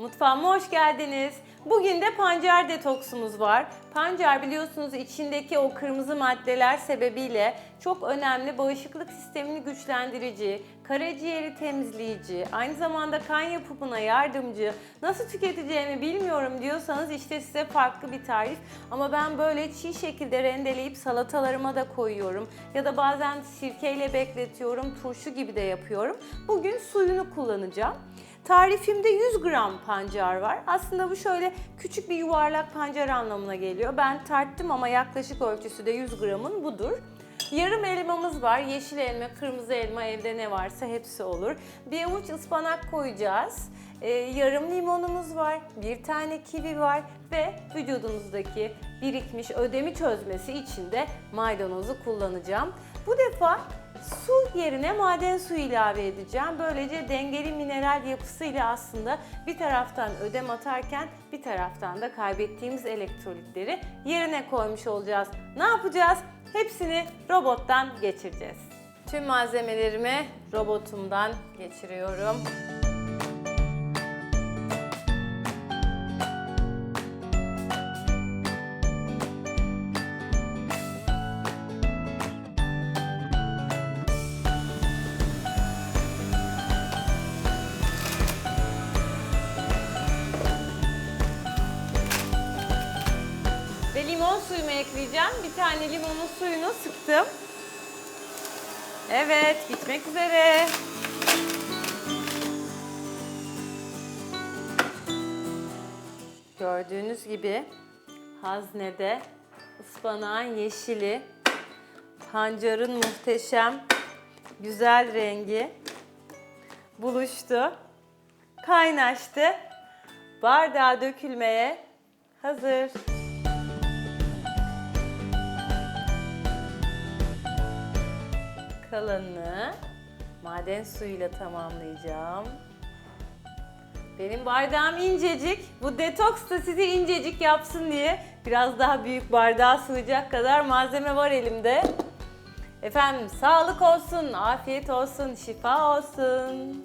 Mutfağıma hoş geldiniz. Bugün de pancar detoksumuz var. Pancar biliyorsunuz içindeki o kırmızı maddeler sebebiyle çok önemli bağışıklık sistemini güçlendirici, karaciğeri temizleyici, aynı zamanda kan yapımına yardımcı. Nasıl tüketeceğimi bilmiyorum diyorsanız işte size farklı bir tarif. Ama ben böyle çiğ şekilde rendeleyip salatalarıma da koyuyorum. Ya da bazen sirkeyle bekletiyorum, turşu gibi de yapıyorum. Bugün suyunu kullanacağım. Tarifimde 100 gram pancar var. Aslında bu şöyle küçük bir yuvarlak pancar anlamına geliyor. Ben tarttım ama yaklaşık ölçüsü de 100 gramın budur. Yarım elmamız var. Yeşil elma, kırmızı elma evde ne varsa hepsi olur. Bir avuç ıspanak koyacağız. Ee, yarım limonumuz var. Bir tane kivi var. Ve vücudumuzdaki birikmiş ödemi çözmesi için de maydanozu kullanacağım. Bu defa Su yerine maden suyu ilave edeceğim. Böylece dengeli mineral yapısıyla aslında bir taraftan ödem atarken bir taraftan da kaybettiğimiz elektrolitleri yerine koymuş olacağız. Ne yapacağız? Hepsini robottan geçireceğiz. Tüm malzemelerimi robotumdan geçiriyorum. Suyumu ekleyeceğim. Bir tane limonun suyunu sıktım. Evet, bitmek üzere. Gördüğünüz gibi haznede ıspanağın yeşili, pancarın muhteşem güzel rengi buluştu, kaynaştı. Bardağa dökülmeye hazır. Kalanını maden suyuyla tamamlayacağım. Benim bardağım incecik. Bu detoks da sizi incecik yapsın diye biraz daha büyük bardağa sığacak kadar malzeme var elimde. Efendim sağlık olsun, afiyet olsun, şifa olsun.